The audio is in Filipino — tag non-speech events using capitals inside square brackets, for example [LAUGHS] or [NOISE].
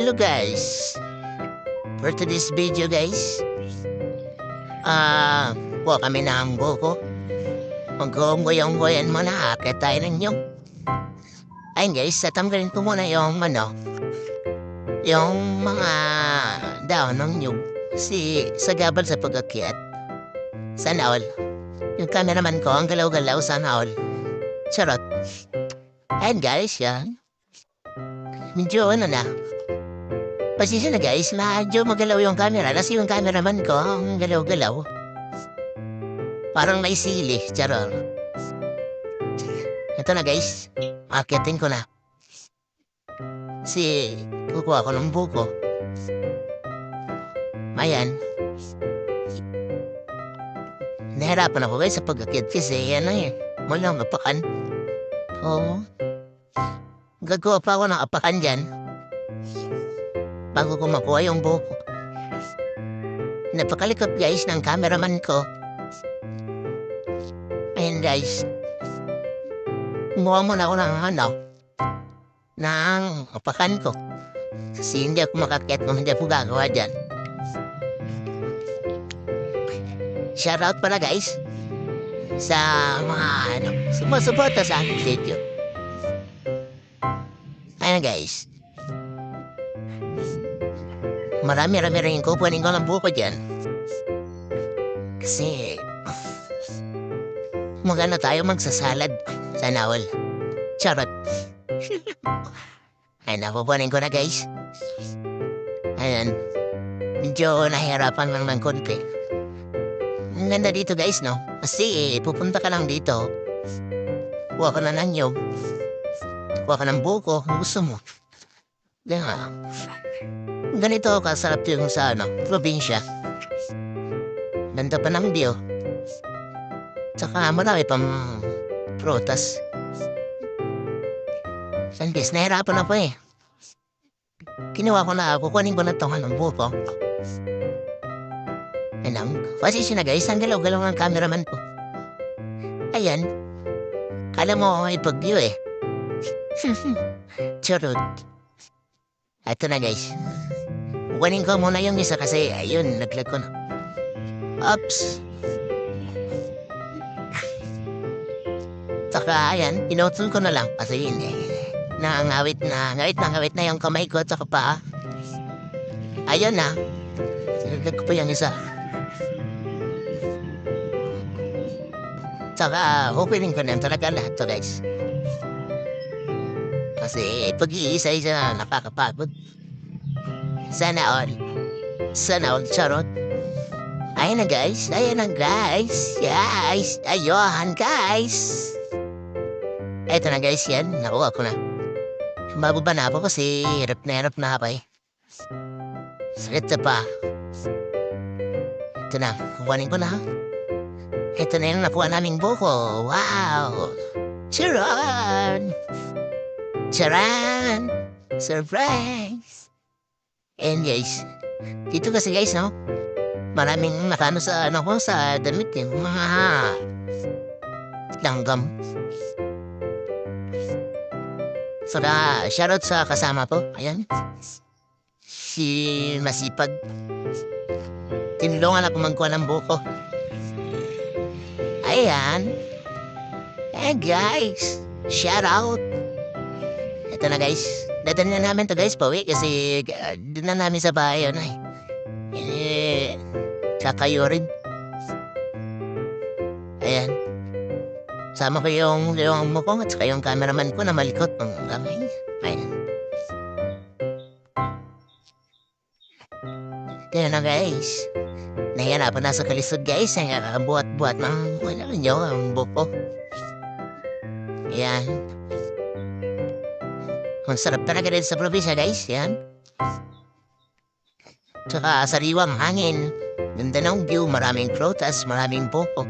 Hello guys! For today's video guys, ah, uh, kami na ang buko. Mag-unggoy-unggoyan mo na, akit tayo ng nyong. Ayun guys, tatanggalin ko muna yung ano, yung mga daon ng nyug si sa sa pagakyat. Sana all. Yung cameraman ko, ang galaw-galaw, sana all. Charot. Ayun guys, yan. Medyo ano na, Pasensya na guys, medyo magalaw yung camera. Kasi yung cameraman ko, ang galaw-galaw. Parang may sili, charol. Ito na guys, akitin ko na. Si, kukuha ko ng buko. Ayan. Nahirapan ako guys sa pag-akit kasi ano eh, mula ang apakan. Oo. Gagawa pa ako ng apakan dyan bago ko makuha yung buko. Napakalikot guys ng cameraman ko. Ayun guys. Kumuha muna ako ng ano, ng apakan ko. Kasi hindi ako makakit kung hindi ako gagawa dyan. Shoutout pala guys sa mga ano, sumusuporta sa aking video. Ayun guys. Marami-rami rin ko kunin ko ng buko dyan. Kasi, magano tayo magsasalad sa nawal. Charot. [LAUGHS] Ay, napupunin ko na guys. Ayan. Medyo nahihirapan lang ng konti. Ang ganda dito guys, no? Kasi eh, pupunta ka lang dito. Kuha ka na ng nyog. Kuha ka ng buko gusto mo. Diba? Ganito kasarap yung sa ano, probinsya. Ganda pa ng view. Tsaka marami pang prutas. Sandis, nahirapan ako eh. Kinuha ko na, kukunin ko na itong anong buko. Anong, pasisya na guys, ang galaw-galaw ng cameraman ko. Ayan. Kala mo ipag-view eh. [LAUGHS] Charot. Ito na guys. Kukunin ko muna yung isa kasi ayun, naglag ko na. Oops. Saka ayan, pinutol ko na lang kasi eh. Nangawit na, ngawit na ngawit na yung kamay ko at saka pa. Ayun na. Sinaglag ko pa yung isa. Saka, opening ko na talaga lahat to guys. Kasi pag-iisa-isa nakakapagod. Sana all. Sana all, charot. Ayan na guys, ayan na guys. Guys, ayun guys. Eto na guys yan, nakuha ko na. Mababa na ako kasi hirap na hirap na ako eh. Sakit na pa. Ito na, kukuhanin ko na. Ito na yung nakuha naming buko. Wow! Charan! Charan! Surprise! And guys, dito kasi guys, no? Maraming nakano sa ano ko sa damit eh. Mga langgam. So na, shoutout sa kasama ko. Ayan. Si Masipag. Tinulungan ako magkuha ng buko. Ayan. Eh guys, shoutout. Ito na guys. Dadali na namin to guys, pauwi kasi uh, na namin sa bahay ano eh. Eh, kakayo rin. Ayan. Sama ko yung yung mo ko at saka yung cameraman ko na malikot ng kamay. Ayan. Kaya na guys. Nahihirapan na sa kalisod guys. Ay, uh, buhat-buhat ng wala nyo ang buko. Ayan. Ang sarap talaga rin sa probinsya, guys. Yan. Tsaka sariwang hangin. Ganda ng view. Maraming prutas, maraming buko.